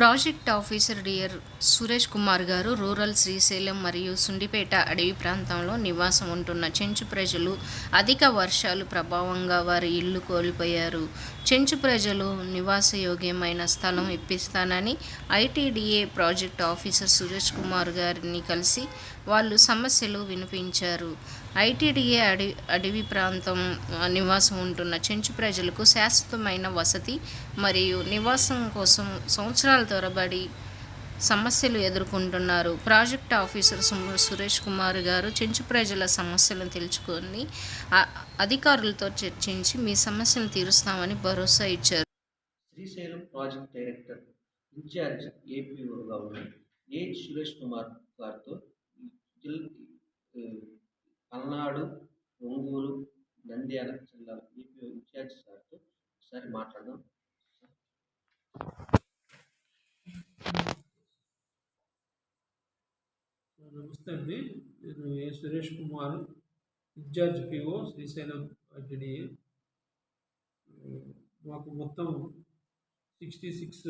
Project officer dear Suresh Kumar గారు rural Srisailam మరియు సుండిపేట అడవి ప్రాంతంలో నివాసం ఉంటున్న చెంచు ప్రజలు అధిక వర్షాలు ప్రభావంగా వారి ఇల్లు కోల్పోయారు. చెంచు ప్రజలు నివాసయోగ్యమైన స్థలం ఇప్పిస్తానని ITDA project officer Suresh Kumar గారిని కలిసి వాళ్ళు సమస్యలు వినిపించారు. ఐటీడీఏ అడవి అడవి ప్రాంతం నివాసం ఉంటున్న చెంచు ప్రజలకు శాశ్వతమైన వసతి మరియు నివాసం కోసం సంవత్సరాల తరబడి సమస్యలు ఎదుర్కొంటున్నారు. ప్రాజెక్ట్ ఆఫీసర్ సురేష్ కుమార్ గారు చెంచు ప్రజల సమస్యలను తెలుసుకొని అధికారులతో చర్చించి మీ సమస్యను తీరుస్తామని భరోసా ఇచ్చారు. శ్రీశైలం ప్రాజెక్ట్ డైరెక్టర్ ఇన్ఛార్జ్ ఏపీఓగా ఉన్న ఏ సురేష్ కుమార్ గారితో పల్నాడు ఒంగోలు నంద్యాల జిల్లాల. ఏపీఓ ఇన్ఛార్జ్ సార్తో ఒకసారి మాట్లాడదాం. నమస్తే అండి. నేను A Suresh Kumar incharge PO Srisailam ITDA. మాకు మొత్తం సిక్స్టీ సిక్స్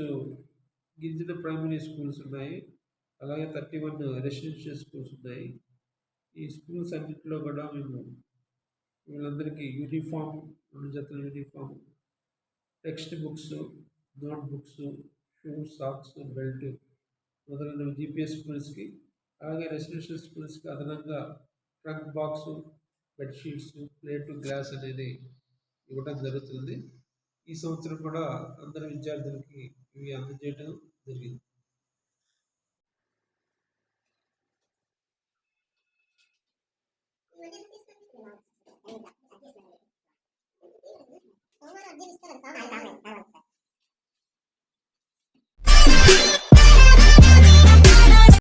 గిరిజన ప్రైమరీ స్కూల్స్ ఉన్నాయి. అలాగే థర్టీ వన్ రెసిడెన్షియల్ స్కూల్స్ ఉన్నాయి. ఈ స్కూల్ సబ్జెక్ట్లో కూడా మేము వీళ్ళందరికీ యూనిఫామ్ రెండు జతల uniform text books note books shoes socks belt మొదలైన జీపీఎస్ స్కూల్స్కి అలాగే రెసిడెన్షియల్ స్కూల్స్కి అదనంగా trunk box bedsheets plate glass అనేది ఇవ్వడం జరుగుతుంది. ఈ సంవత్సరం కూడా అందరి విద్యార్థులకి ఇవి అందజేయడం జరిగింది. Hayır, hayır.